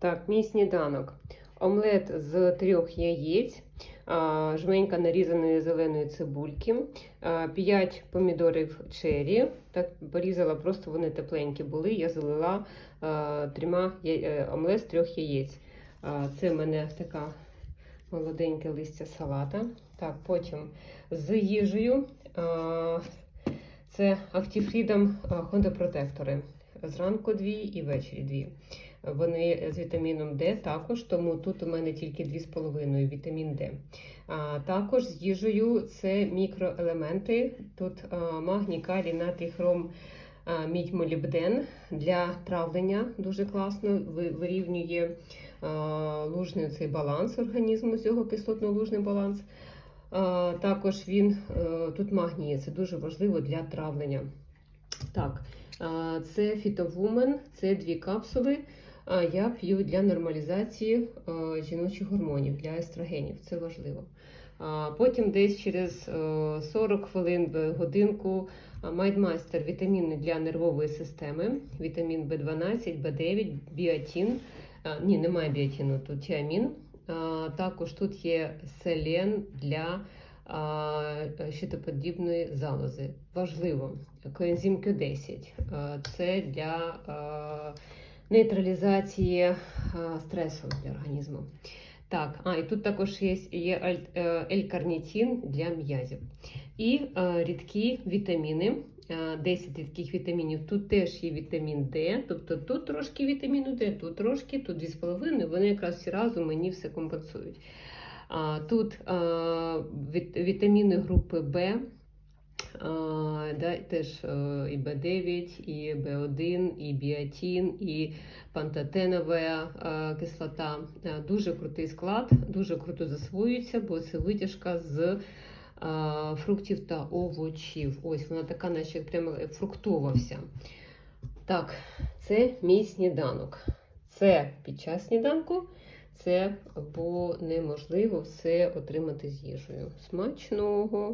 Так, мій сніданок. Омлет з трьох яєць, жменька нарізаної зеленої цибульки, 5 помідорів чері. Так порізала, просто вони тепленькі були. Я залила трьома е, омлет з трьох яєць. Це в мене така молоденьке листя салата. Так, потім з їжею. Це Active Freedom Honda протектори. Зранку дві і ввечері дві. Вони з вітаміном Д також, тому тут у мене тільки 2,5 вітамін Д. А, також з їжею це мікроелементи. Тут а, магній, калій, натрій, хром, а, мідь, молібден для травлення дуже класно вирівнює а, лужний цей баланс організму, з кислотно-лужний баланс. А, також він е, тут магній, це дуже важливо для травлення. Так, це фітовумен, це дві капсули. Я п'ю для нормалізації е, жіночих гормонів, для естрогенів. Це важливо. Потім десь через е, 40 хвилин в годинку Майдмастер вітаміни для нервової системи, вітамін В12, В9, біотін. Ні, немає біотіну, тут тіамін. Також тут є селен для щитоподібної залози. Важливо. Коензим Q10. Це для нейтралізації стресу для організму. Так, а і тут також є, є е, L-карнітин для м'язів. І е, рідкі вітаміни. е, 10 рідких вітамінів. Тут теж є вітамін Д, тобто тут трошки вітаміну Д, тут трошки, тут 2,5. Вони якраз всі разом мені все компенсують. Тут вітаміни групи Б. Да, теж і Б9, і Б1, і біотін, і пантотенова кислота. Дуже крутий склад, дуже круто засвоюється, бо це витяжка з фруктів та овочів. Ось вона така, наче прямо фруктова вся. Так, це мій сніданок. Це під час сніданку, це бо неможливо все отримати з їжею. Смачного!